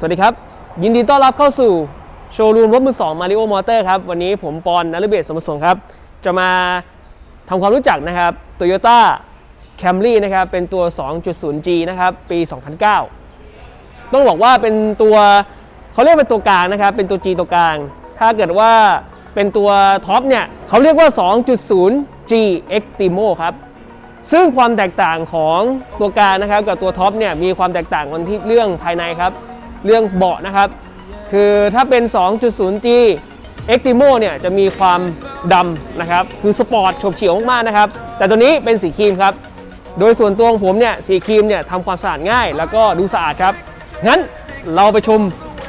สวัสดีครับ ยินดีต้อนรับเข้าสู่โชว์รูมรถมือสองมาริโอมอเตอร์ครับ วันนี้ผมปอนนฤเบศสมสงครับ จะมาทำความรู้จักนะครับ Toyota Camry นะครับ เป็นตัว 2.0G นะครับ ปี 2009 ต้องบอกว่าเป็นตัวเขาเรียกเป็นตัวกลางนะครับ เป็นตัว G ตัวกลาง ถ้าเกิดว่าเป็นตัวท็อปเนี่ยเขาเรียกว่า 2.0G Extremo ครับซึ่งความแตกต่างของตัวกลางนะครับกับตัวท็อปเนี่ยมีความแตกต่างกันที่เรื่องภายในครับ เรื่องเบาะนะครับ คือถ้าเป็น 2.0G Extremo เนี่ยจะมีความดำนะครับ คือสปอร์ตฉบเฉี่ยวมากๆนะครับ แต่ตัวนี้เป็นสีครีมครับ โดยส่วนตัวของผมเนี่ยสีครีมเนี่ยทำความสะอาดง่าย แล้วก็ดูสะอาดครับ งั้นเราไปชม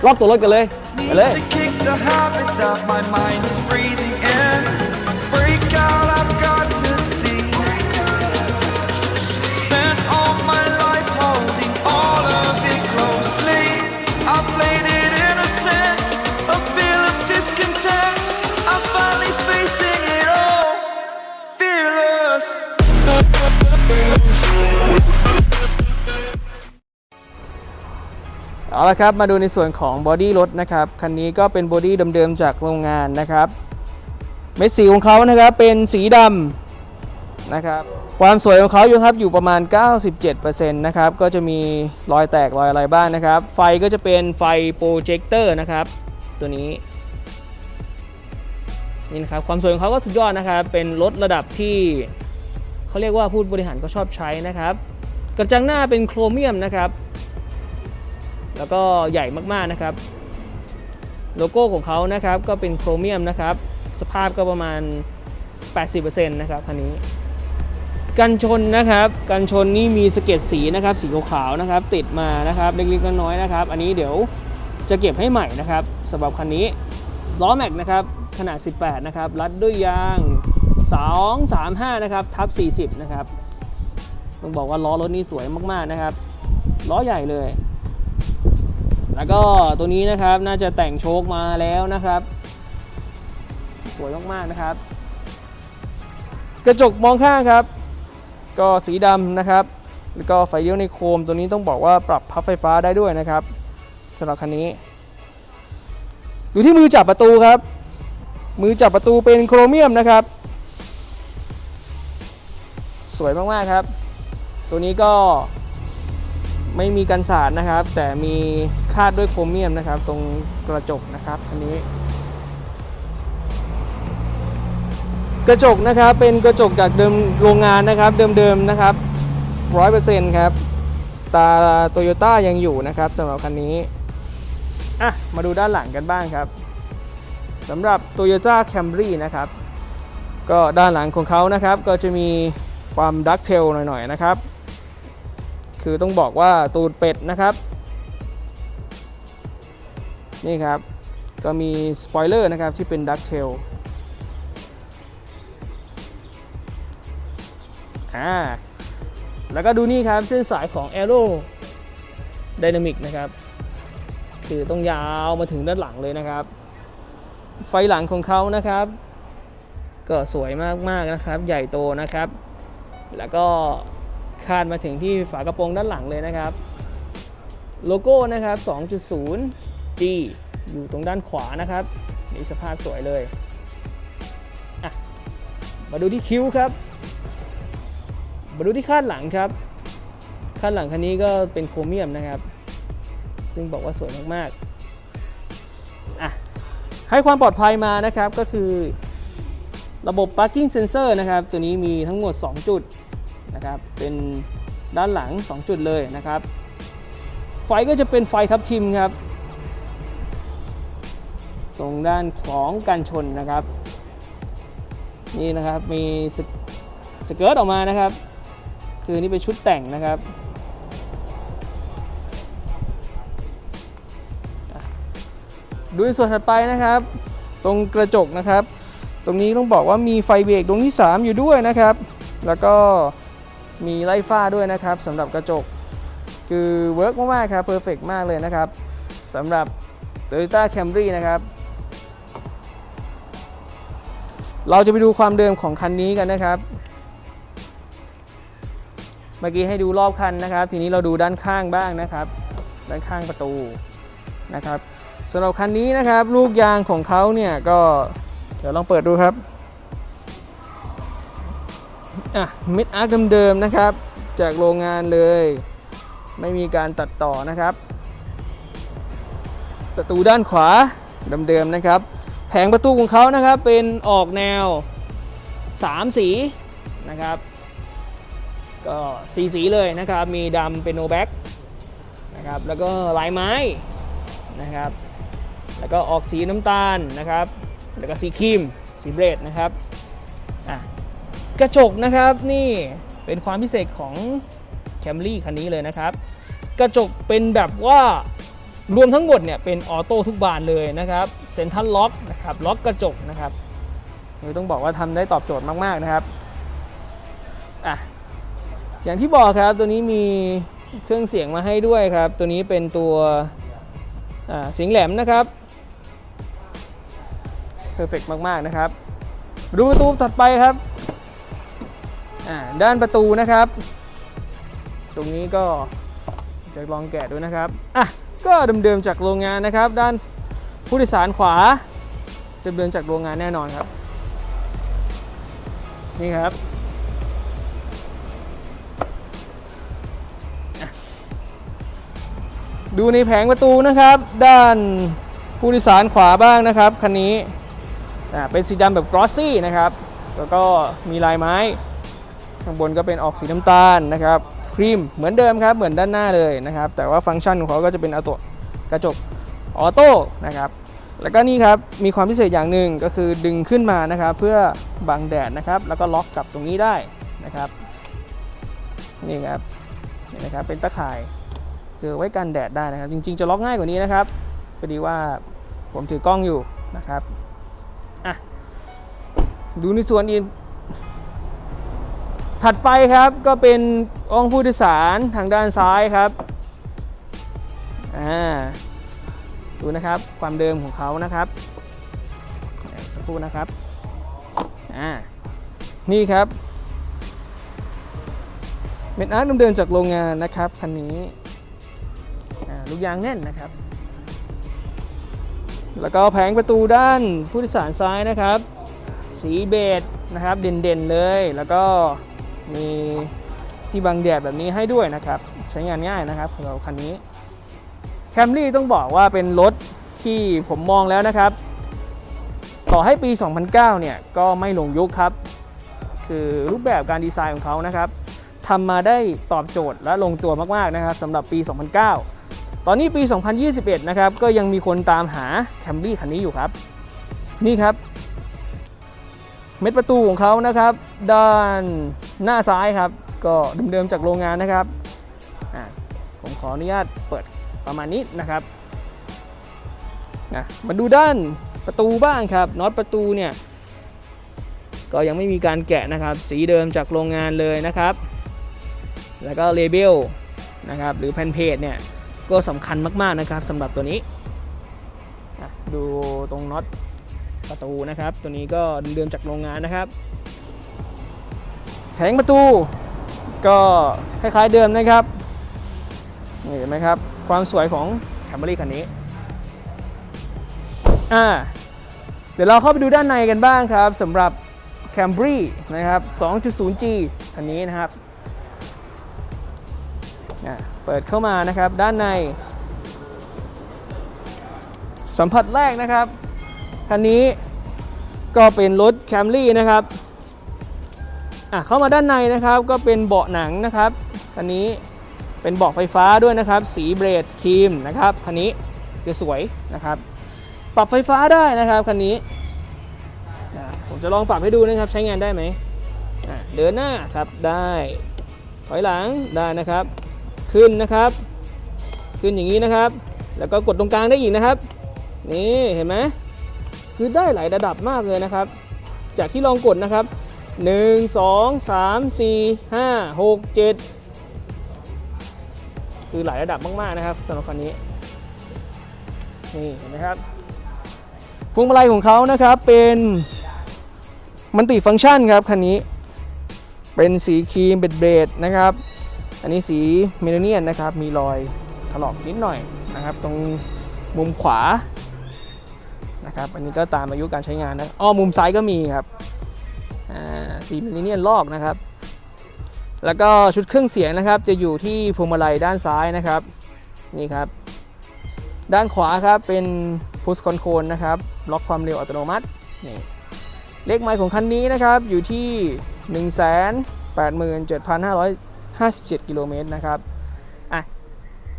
รอบตัวรถกันเลยไปเลย เอาละครับมาดูในส่วนของบอดี้รถนะครับคันนี้ก็เป็นบอดี้เดิมๆจากโรงงานนะครับเม็ดสีของเขานะครับเป็นสีดำนะครับความสวยของเขาอยู่ครับอยู่ประมาณ 97%นะครับก็จะมีรอยแตกรอยอะไรบ้างนะครับ ไฟก็จะเป็นไฟโปรเจคเตอร์นะครับตัวนี้นี่นะครับความสวยของเขาก็สุดยอดนะครับเป็นรถระดับที่เขาเรียกว่าผู้บริหารก็ชอบใช้นะครับกระจังหน้าเป็นโครเมียมนะครับ แล้วก็ใหญ่มากๆนะครับ โลโก้ของเขานะครับก็เป็นโครเมียมนะครับ สภาพก็ประมาณ 80%นะครับคันนี้ กันชนนะครับ กันชนนี่มีสเก็ดสีนะครับ สีขาวๆนะครับ ติดมานะครับเล็กๆน้อยๆนะครับ อันนี้เดี๋ยวจะเก็บให้ใหม่นะครับสำหรับคันนี้ล้อแม็กนะครับขนาด 18 นะครับ รัดด้วยยาง 235 นะครับ ทับ 40 นะครับ ต้องบอกว่าล้อรถนี่สวยมาก ๆ นะครับ ล้อใหญ่เลย แล้วก็ตัวนี้นะครับน่าจะแต่งโชคมาแล้วนะครับ สวยมากๆนะครับ กระจกมองข้างครับ ก็สีดำนะครับ แล้วก็ไฟเลี้ยวในโคมตัวนี้ต้องบอกว่าปรับพับไฟฟ้าได้ด้วยนะครับสำหรับคันนี้อยู่ที่มือจับประตูครับ มือจับประตูเป็นโครเมียมนะครับ สวยมากๆครับ ตัวนี้ก็ไม่มีกันสาดนะครับ แต่มีคาดด้วยโครเมียมนะครับ ตรงกระจกนะครับอันนี้ กระจกนะครับเป็นกระจกจากเดิมโรงงานนะครับเดิมๆนะครับร้อยเปอร์เซ็นต์ครับตาโตโยต้ายังอยู่นะครับสำหรับคันนี้อะมาดูด้านหลังกันบ้างครับสำหรับ Toyota Camry นะครับ ก็ด้านหลังของเขานะครับ ก็จะมีความดักเทลหน่อยๆนะครับ คือต้องบอกว่าตูดเป็ดนะครับ นี่ครับ ก็มีสปอยเลอร์นะครับที่เป็นดักเทลอ่าแล้วก็ดูนี่ครับเส้นสายของ Aero Dynamic นะครับ คือต้องยาวมาถึงด้านหลังเลยนะครับ ไฟหลังของเขานะครับ ก็สวยมากๆนะครับ ใหญ่โตนะครับ แล้วก็คาดมาถึงที่ฝากระโปรงด้านหลังเลยนะครับ โลโก้นะครับ 2.0 G อยู่ตรงด้านขวานะครับนี่สภาพสวยเลย มาดูที่คิ้วครับ มาดูที่คาดหลังครับ คาดหลังคันนี้ก็เป็นโครเมียมนะครับ ซึ่งบอกว่าสวยมากๆอะให้ความปลอดภัยมานะครับก็คือระบบ parking sensor นะครับ ตัวนี้มีทั้งหมด 2 จุดนะครับ เป็นด้านหลัง 2 จุดเลยนะครับ ไฟก็จะเป็นไฟทับทิมครับ ตรงด้านของกันชนนะครับ นี่นะครับมีสสเกิร์ตออกมานะครับ คือนี่เป็นชุดแต่งนะครับดูในส่วนถัดไปนะครับ ตรงกระจกนะครับ ตรงนี้ต้องบอกว่ามีไฟเบรกดวงที่ 3 อยู่ด้วยนะครับ แล้วก็มีไล่ฟ้าด้วยนะครับสำหรับกระจก คือเวิร์กมากๆครับเพอร์เฟกมากเลยนะครับสำหรับ Toyota Camry นะครับ เราจะไปดูความเดิมของคันนี้กันนะครับ เมื่อกี้ให้ดูรอบคันนะครับ ทีนี้เราดูด้านข้างบ้างนะครับ ด้านข้างประตูนะครับสำหรับคันนี้นะครับ ลูกยางของเขาเนี่ยก็เดี๋ยวลองเปิดดูครับอะมิดอาร์คเดิมๆนะครับ จากโรงงานเลย ไม่มีการตัดต่อนะครับ ประตูด้านขวาเดิมๆนะครับ แผงประตูของเขานะครับเป็นออกแนว 3 สีนะครับ ก็สีสีเลยนะครับ มีดำเป็นโนแบ็กนะครับ แล้วก็ลายไม้นะครับ แล้วก็ออกสีน้ำตาลนะครับ แล้วก็สีครีม สีเบรดนะครับกระจกนะครับนี่เป็นความพิเศษของ Camry คันนี้เลยนะครับ กระจกเป็นแบบว่า รวมทั้งหมดเนี่ยเป็นออโต้ทุกบานเลยนะครับเซ็นทรัลล็อกนะครับล็อกกระจกนะครับต้องบอกว่าทำได้ตอบโจทย์มาก ๆ นะครับอะอย่างที่บอกครับตัวนี้มีเครื่องเสียงมาให้ด้วยครับ ตัวนี้เป็นตัวเสียงแหลมนะครับเพอร์เฟกมาก ๆ นะครับ ดูประตูถัดไปครับด้านประตูนะครับ ตรงนี้ก็จะลองแกะดูนะครับอะ ก็เดิมๆจากโรงงานนะครับ ด้านผู้โดยสารขวาเดิมๆจากโรงงานแน่นอนครับ นี่ครับดูในแผงประตูนะครับ ด้านผู้โดยสารขวาบ้างนะครับคันนี้เป็นสีดำแบบกรอสซี่นะครับ แล้วก็มีลายไม้ ข้างบนก็เป็นออกสีน้ำตาลนะครับ ครีมเหมือนเดิมครับเหมือนด้านหน้าเลยนะครับแต่ว่าฟังก์ชันของเขาก็จะเป็นออโตกระจกออโต้นะครับแล้วก็นี่ครับมีความพิเศษอย่างหนึ่งก็คือดึงขึ้นมานะครับเพื่อบังแดดนะครับแล้วก็ล็อกกลับตรงนี้ได้นะครับนี่ครับนี่นะครับเป็นตะข่ายคือไว้กันแดดได้นะครับ จริงๆจะล็อกง่ายกว่านี้นะครับพอดีว่าผมถือกล้องอยู่นะครับอะดูในส่วนอื่น ถัดไปครับก็เป็นองค์ผู้โดยสารทางด้านซ้ายครับอ่าดูนะครับความเดิมของเขานะครับสักครู่นะครับอ่านี่ครับเป็นอาร์ตเดิมๆจากโรงงานนะครับคันนี้อ่าลูกยางแน่นนะครับ แล้วก็แผงประตูด้านผู้โดยสารซ้ายนะครับ สีเบจนะครับเด่นๆเลยแล้วก็ มีที่บังแดดแบบนี้ให้ด้วยนะครับ ใช้งานง่ายนะครับสำหรับคันนี้แคมรี่ต้องบอกว่าเป็นรถที่ผมมองแล้วนะครับ ต่อให้ปี 2009 เนี่ยก็ไม่หลงยุคครับ คือรูปแบบการดีไซน์ของเขานะครับทำมาได้ตอบโจทย์และลงตัวมากๆนะครับสำหรับปี 2009 ตอนนี้ปี 2021 นะครับ ก็ยังมีคนตามหาแคมรี่คันนี้อยู่ครับ นี่ครับ เม็ดประตูของเขานะครับ ด้าน หน้าซ้ายครับ ก็เดิมๆจากโรงงานนะครับผมขออนุญาตเปิดประมาณนี้นะครับนะมาดูด้านประตูบ้างครับน็อตประตูเนี่ยก็ยังไม่มีการแกะนะครับ สีเดิมจากโรงงานเลยนะครับ แล้วก็เลเบลนะครับหรือแผ่นเพจเนี่ยก็สำคัญมากๆนะครับสำหรับตัวนี้อะดูตรงน็อตประตูนะครับ ตัวนี้ก็เดิมจากโรงงานนะครับ แผงประตู ก็คล้ายๆเดิมนะครับนี่เห็นไหมครับ ความสวยของแคมเบอรี่คันนี้อ่าเดี๋ยวเราเข้าไปดูด้านในกันบ้างครับสำหรับ Camry นะครับ 2.0G คันนี้นะครับอ่าเปิดเข้ามานะครับด้านใน สัมผัสแรกนะครับ คันนี้ก็เป็นรถ Camry นะครับ อะเข้ามาด้านในนะครับก็เป็นเบาะหนังนะครับคันนี้เป็นเบาะไฟฟ้าด้วยนะครับ สีเบรดครีมนะครับคันนี้คือสวยนะครับ ปรับไฟฟ้าได้นะครับคันนี้ผมจะลองปรับให้ดูนะครับใช้งานได้ไหมเดินหน้าครับได้ถอยหลังได้นะครับ ขึ้นนะครับ ขึ้นอย่างนี้นะครับ แล้วก็กดตรงกลางได้อีกนะครับ นี่เห็นไหมคือได้หลายระดับมากเลยนะครับ จากที่ลองกดนะครับ 1 2 3 4 5 6 7คือหลายระดับมาก ๆ นะครับสำหรับคันนี้ นี่เห็นไหมครับพวงมาลัยของเขานะครับเป็นมันติฟังก์ชันครับคันนี้ เป็นสีครีมเบ็ดเบดนะครับ อันนี้สีเมลาเนียนนะครับ มีรอยถลอกนิดหน่อยนะครับ ตรงมุมขวานะครับ อันนี้ก็ตามอายุการใช้งานนะอ้อมุมซ้ายก็มีครับ สีมิลลิเนียนลอกนะครับ แล้วก็ชุดเครื่องเสียงนะครับ จะอยู่ที่พวงมาลัยด้านซ้ายนะครับ นี่ครับ ด้านขวาครับเป็น push control นะครับ ล็อกความเร็วอัตโนมัติ นี่ เลขไมล์ของคันนี้นะครับอยู่ที่ 187,557 กิโลเมตรนะครับ อะ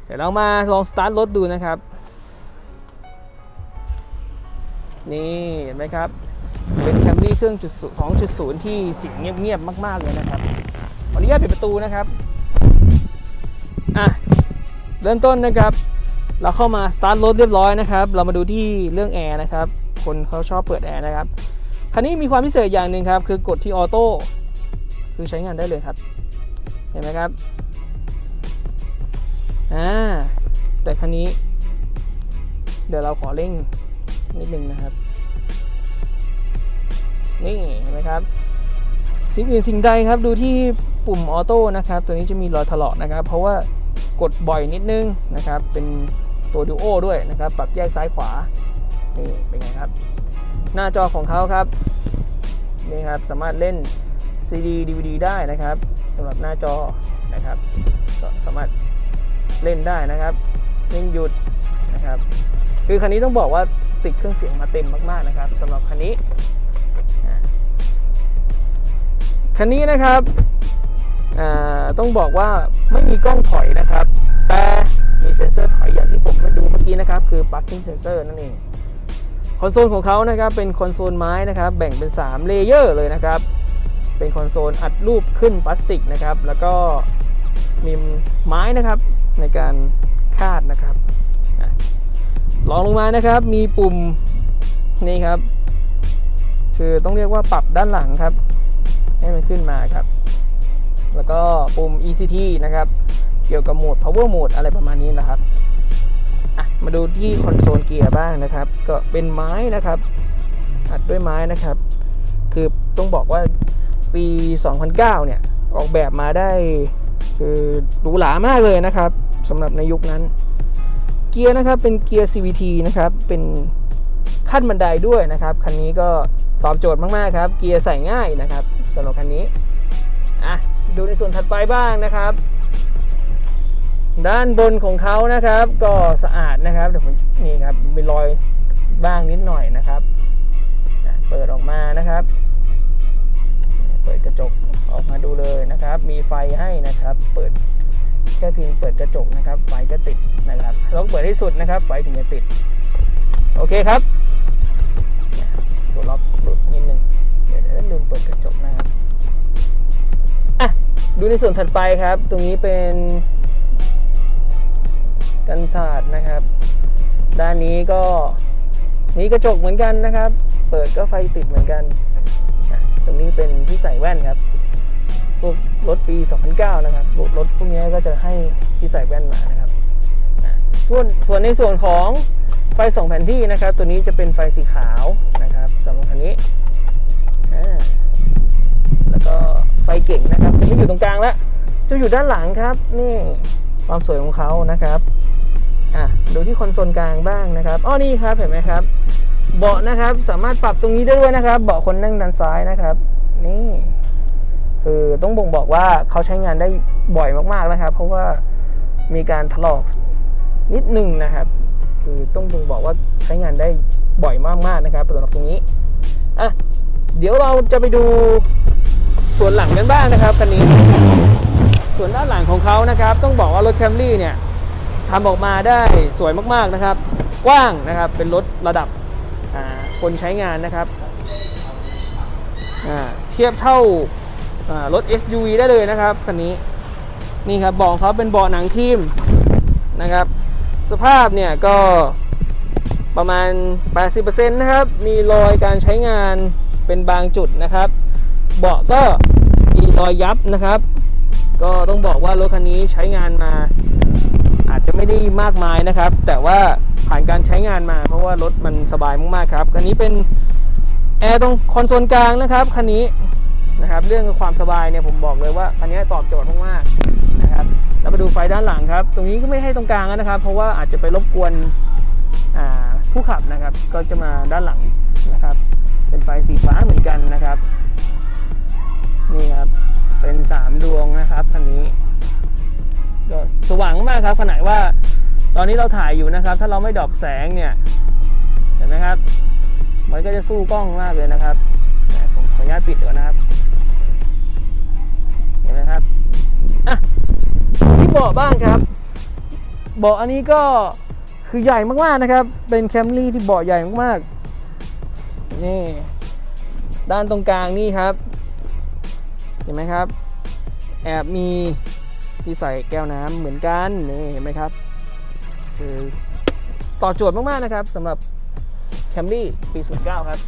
เดี๋ยวเรามาลองสตาร์ทรถดูนะครับ นี่ เห็นไหมครับ เป็นแคมรี่เครื่องจุด2.0ที่เสียงเงียบๆมาก ๆ เลยนะครับขออนุญาตปิดประตูนะครับอะเริ่มต้นนะครับ เราเข้ามาสตาร์ทรถเรียบร้อยนะครับ เรามาดูที่เรื่องแอร์นะครับ คนเขาชอบเปิดแอร์นะครับ คันนี้มีความพิเศษอย่างหนึ่งครับ คือกดที่ออโต้คือใช้งานได้เลยครับ เห็นไหมครับอ่าแต่คันนี้ เดี๋ยวเราขอเร่งนิดนึงนะครับ นี่เห็นไหมครับ สิ่งอื่นสิ่งใดครับดูที่ปุ่มออโต้นะครับ ตัวนี้จะมีรอยถลอกนะครับ เพราะว่ากดบ่อยนิดนึงนะครับ เป็นตัวดูโอด้วยนะครับ ปรับแยกซ้ายขวา นี่เป็นไงครับ หน้าจอของเขาครับ นี่ครับ สามารถเล่น CD DVD ได้นะครับสำหรับหน้าจอนะครับ ก็สามารถเล่นได้นะครับเล่นหยุดนะครับ คือคันนี้ต้องบอกว่าติดเครื่องเสียงมาเต็มมากๆนะครับสำหรับคันนี้ คันนี้นะครับต้องบอกว่าไม่มีกล้องถอยนะครับ แต่มีเซ็นเซอร์ถอยอย่างที่ผมมาดูเมื่อกี้นะครับ คือ parking sensor นั่นเอง คอนโซลของเขานะครับเป็นคอนโซลไม้นะครับ แบ่งเป็น 3 เลเยอร์เลยนะครับ เป็นคอนโซลอัดรูปขึ้นพลาสติกนะครับ แล้วก็มีไม้นะครับในการคาดนะครับลองลงมานะครับมีปุ่มนี่ครับ คือต้องเรียกว่าปรับด้านหลังครับ ให้มันขึ้นมาครับ แล้วก็ปุ่ม ECT นะครับ เกี่ยวกับโหมด power mode อะไรประมาณนี้นะครับอะมาดูที่คอนโซลเกียร์บ้างนะครับ ก็เป็นไม้นะครับ อัดด้วยไม้นะครับ คือต้องบอกว่าปี 2009 เนี่ยออกแบบมาได้คือหรูหรามากเลยนะครับสำหรับในยุคนั้น เกียร์นะครับเป็นเกียร์ CVT นะครับเป็นขั้นบันไดด้วยนะครับ คันนี้ก็ตอบโจทย์มาก ๆ ครับ เกียร์ใส่ง่ายนะครับ สำหรับคันนี้อะดูในส่วนถัดไปบ้างนะครับ ด้านบนของเขานะครับ ก็สะอาดนะครับเดี๋ยวผมนี่ครับมีรอยบ้างนิดหน่อยนะครับเปิดออกมานะครับเปิดกระจกออกมาดูเลยนะครับ มีไฟให้นะครับ เปิดแค่เพียงเปิดกระจกนะครับ ไฟก็ติดนะครับต้องเปิดให้สุดนะครับ ไฟถึงจะติด โอเคครับ ตัวล็อกหลุดนิดนึง ลืมเปิดกระจกนะครับอะดูในส่วนถัดไปครับ ตรงนี้เป็นกันศาสตร์นะครับ ด้านนี้ก็มีกระจกเหมือนกันนะครับ เปิดก็ไฟติดเหมือนกัน ตรงนี้เป็นที่ใส่แว่นครับพวกรถปี 2009 นะครับรถพวกนี้ก็จะให้ที่ใส่แว่นมานะครับส่วนส่วนในส่วนของไฟส่องแผนที่นะครับ ตัวนี้จะเป็นไฟสีขาวนะครับสำหรับคันนี้ ฟเก่งนะครับจะไม่อยู่ตรงกลางแล้วจะอยู่ด้านหลังครับ นี่ความสวยของเขานะครับอะดูที่คอนโซลกลางบ้างนะครับอ้อนี่ครับเห็นไหมครับ เบาะนะครับสามารถปรับตรงนี้ได้ด้วยนะครับ เบาะคนนั่งด้านซ้ายนะครับ นี่ คือต้องบ่งบอกว่าเขาใช้งานได้บ่อยมากๆนะครับ เพราะว่ามีการถลอกนิดหนึ่งนะครับ คือต้องบ่งบอกว่าใช้งานได้บ่อยมากๆนะครับสำหรับตรงนี้อะเดี๋ยวเราจะไปดู ส่วนหลังกันบ้างนะครับคันนี้ ส่วนด้านหลังของเขานะครับ ต้องบอกว่ารถแคมรี่เนี่ยทำออกมาได้สวยมากๆนะครับ กว้างนะครับเป็นรถระดับคนใช้งานนะครับเทียบเท่ารถ SUV ได้เลยนะครับคันนี้นี่ครับเบาะของเขาเป็นเบาะหนังทีมนะครับ สภาพเนี่ยก็ประมาณ 80%นะครับ มีรอยการใช้งานเป็นบางจุดนะครับ เบาะก็มีรอยยับนะครับ ก็ต้องบอกว่ารถคันนี้ใช้งานมา อาจจะไม่ได้มากมายนะครับ แต่ว่าผ่านการใช้งานมา เพราะว่ารถมันสบายมากๆครับคันนี้เป็นแอร์ตรงคอนโซลกลางนะครับคันนี้นะครับเรื่องความสบายเนี่ยผมบอกเลยว่าคันนี้ตอบโจทย์มากๆนะครับแล้วมาดูไฟด้านหลังครับ ตรงนี้ก็ไม่ให้ตรงกลางนะครับ เพราะว่าอาจจะไปรบกวนผู้ขับนะครับ ก็จะมาด้านหลังนะครับ เป็นไฟสีฟ้าเหมือนกันนะครับ นี่ครับ เป็น3ดวงนะครับคันนี้ก็สว่างมากครับขนาดว่า ตอนนี้เราถ่ายอยู่นะครับ ถ้าเราไม่ดรอปแสงเนี่ย เห็นไหมครับ มันก็จะสู้กล้องมากเลยนะครับ ผมขออนุญาตปิดก่อนนะครับ เห็นไหมครับอะที่เบาะบ้างครับ เบาะอันนี้ก็คือใหญ่มากๆนะครับ เป็นแคมรี่ที่เบาะใหญ่มากๆนี่ด้านตรงกลางนี่ครับ ห็นไหมครับ แอบมีที่ใส่แก้วน้ำเหมือนกันนี่เห็นไหมครับคือต่อโจทย์มาก ๆ นะครับสำหรับ Camry ปี09ครับ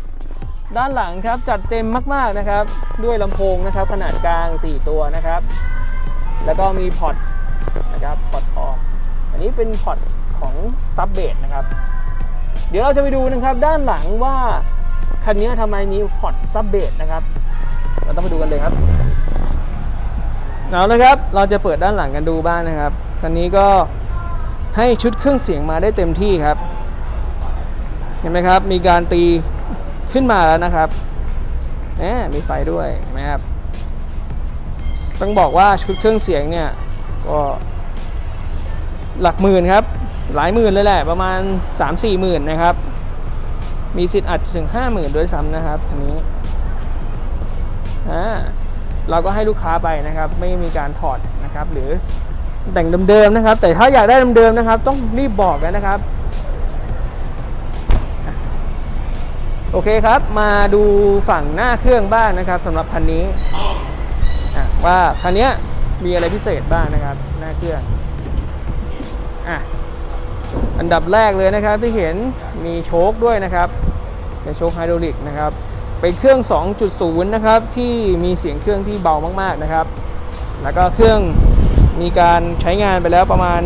ด้านหลังครับจัดเต็มมาก ๆ นะครับ ด้วยลำโพงนะครับ ขนาดกลาง 4 ตัวนะครับ แล้วก็มีพอร์ตนะครับพอร์ตออกอันนี้เป็นพอร์ตของซับเบสนะครับ เดี๋ยวเราจะไปดูนะครับด้านหลังว่าคันนี้ทำไมมีพอร์ตซับเบสนะครับ เราต้องไปดูกันเลยครับเอาละครับ เราจะเปิดด้านหลังกันดูบ้างนะครับคันนี้ก็ให้ชุดเครื่องเสียงมาได้เต็มที่ครับ เห็นไหมครับ มีการตีขึ้นมาแล้วนะครับแหมมีไฟด้วยเห็นไหมครับ ต้องบอกว่าชุดเครื่องเสียงเนี่ยก็หลักหมื่นครับ หลายหมื่นเลยแหละ ประมาณ 3-4หมื่นนะครับ มีสิทธิ์อาจจะถึง 5 0,000 ด้วยซ้ำนะครับคันนี้ อ่าเราก็ให้ลูกค้าไปนะครับ ไม่มีการถอดนะครับ หรือแต่งเดิมๆนะครับ แต่ถ้าอยากได้เดิมๆนะครับ ต้องรีบบอกกันนะครับโอเคครับ มาดูฝั่งหน้าเครื่องบ้างนะครับสำหรับคันนี้ว่าคันนี้มีอะไรพิเศษบ้างนะครับ หน้าเครื่องอะอันดับแรกเลยนะครับที่เห็นมีโชคด้วยนะครับ เป็นโชคไฮดรอลิกนะครับ เป็นเครื่อง 2.0 นะครับ ที่มีเสียงเครื่องที่เบามากๆนะครับ แล้วก็เครื่องมีการใช้งานไปแล้วประมาณ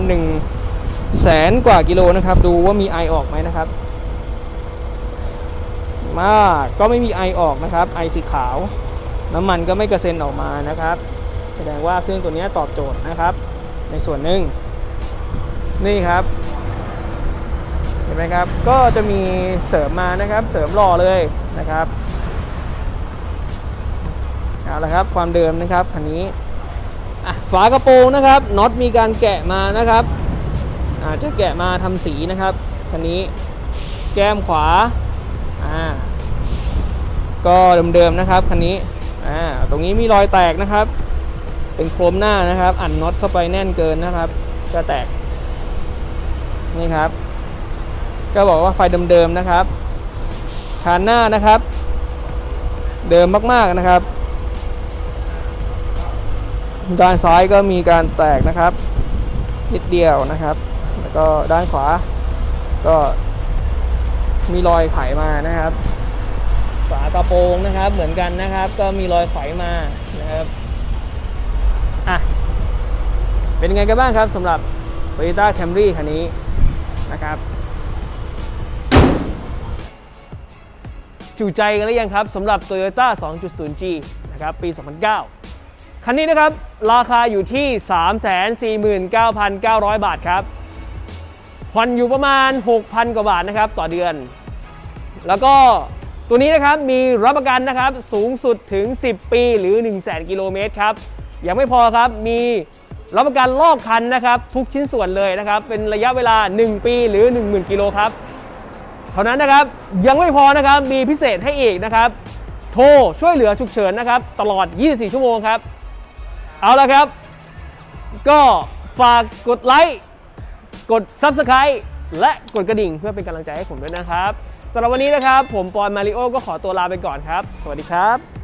1แสนกว่ากิโลนะครับ ดูว่ามีไอออกไหมนะครับ มากก็ไม่มีไอออกนะครับไอสีขาว น้ำมันก็ไม่กระเซ็นออกมานะครับ แสดงว่าเครื่องตัวนี้ตอบโจทย์นะครับ ในส่วนหนึ่งนี่ครับเห็นไหมครับ ก็จะมีเสริมมานะครับ เสริมหล่อเลยนะครับ เอาละครับความเดิมนะครับคันนี้ฝากระโปรงนะครับน็อตมีการแกะมานะครับอาจจะแกะมาทำสีนะครับคันนี้แก้มขวาอ่าก็เดิมๆนะครับคันนี้อ่าตรงนี้มีรอยแตกนะครับ เป็นโครมหน้านะครับ อัดน็อตเข้าไปแน่นเกินนะครับ ก็แตกนี่ครับ ก็บอกว่าไฟเดิมๆนะครับคานหน้านะครับ เดิมมากๆนะครับ ด้านซ้ายก็มีการแตกนะครับ นิดเดียวนะครับ แล้วก็ด้านขวา ก็มีรอยไขมานะครับ ฝากระโปรงนะครับ เหมือนกันนะครับ ก็มีรอยไขมานะครับอะเป็นยังไงกันบ้างครับสำหรับ Toyota Camry คันนี้นะครับจูใจกันหรือยังครับสำหรับ Toyota 2.0G นะครับปี 2009 คันนี้นะครับ ราคาอยู่ที่ 349,900 บาทครับผ่อนอยู่ประมาณ 6,000 กว่าบาทนะครับต่อเดือน แล้วก็ตัวนี้นะครับมีรับประกันนะครับสูงสุดถึง 10 ปีหรือ 1 0 0 0 0 0 กิโลเมตรครับยังไม่พอครับมีรับประกันลอกคันนะครับทุกชิ้นส่วนเลยนะครับ เป็นระยะเวลา 1 ปีหรือ 10,000 กิโลครับเท่านั้นนะครับยังไม่พอนะครับมีพิเศษให้อีกนะครับ โทรช่วยเหลือฉุกเฉินนะครับ ตลอด 24 ชั่วโมงครับ เอาละครับ ก็ฝากกดไลค์กด Subscribe และกดกระดิ่งเพื่อเป็นกำลังใจให้ผมด้วยนะครับสำหรับวันนี้นะครับ ผมปอนมาริโอก็ขอตัวลาไปก่อนครับ สวัสดีครับ